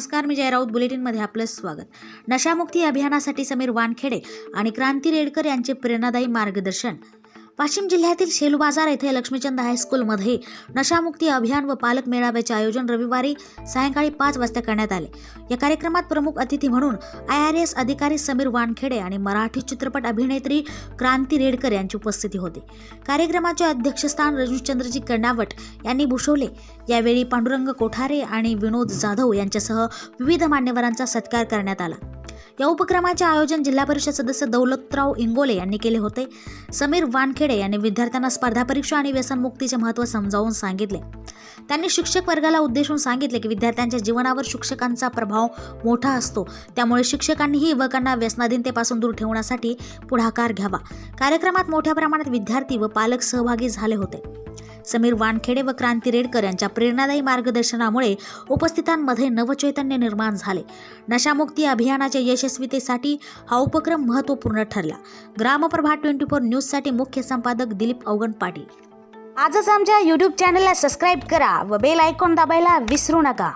नमस्कार मी जय राऊत बुलेटिनमध्ये आपलं स्वागत. नशामुक्ती अभियानासाठी समीर वानखेडे आणि क्रांती रेडकर यांचे प्रेरणादायी मार्गदर्शन. वाशिम जिल्ह्यातील शेलू बाजार येथे लक्ष्मीचंद हायस्कूलमध्ये नशामुक्ती अभियान व पालक मेळाव्याचे आयोजन रविवारी सायंकाळी पाच वाजता करण्यात आले. या कार्यक्रमात प्रमुख अतिथी म्हणून आय आर एस अधिकारी समीर वानखेडे आणि मराठी चित्रपट अभिनेत्री क्रांती रेडकर यांची उपस्थिती होती. कार्यक्रमाचे अध्यक्षस्थान रजनीशचंद्रजी कर्णावट यांनी भूषवले. यावेळी पांडुरंग कोठारे आणि विनोद जाधव यांच्यासह विविध मान्यवरांचा सत्कार करण्यात आला. या उपक्रमाचे आयोजन जिल्हा परिषद सदस्य दौलतराव इंगोले यांनी केले होते. समीर वानखेडे यांनी विद्यार्थ्यांना स्पर्धा परीक्षा आणि व्यसनमुक्तीचे महत्त्व समजावून सांगितले. त्यांनी शिक्षक वर्गाला उद्देशून सांगितले की विद्यार्थ्यांच्या जीवनावर शिक्षकांचा प्रभाव मोठा असतो. त्यामुळे शिक्षकांनीही युवकांना व्यसनाधीनतेपासून दूर ठेवण्यासाठी पुढाकार घ्यावा. कार्यक्रमात मोठ्या प्रमाणात विद्यार्थी व पालक सहभागी झाले होते. समीर वानखेडे व क्रांती रेडकर यांच्या प्रेरणादायी मार्गदर्शनामुळे उपस्थितांमध्ये नवचैतन्य निर्माण झाले. नशामुक्ती अभियानाच्या यशस्वीतेसाठी हा उपक्रम महत्त्वपूर्ण ठरला. ग्रामप्रभा ट्वेंटी फोर न्यूजसाठी मुख्य संपादक दिलीप अवगण पाटील. आजच आमच्या यूट्यूब चॅनलला सबस्क्राईब करा व बेल आयकॉन दाबायला विसरू नका.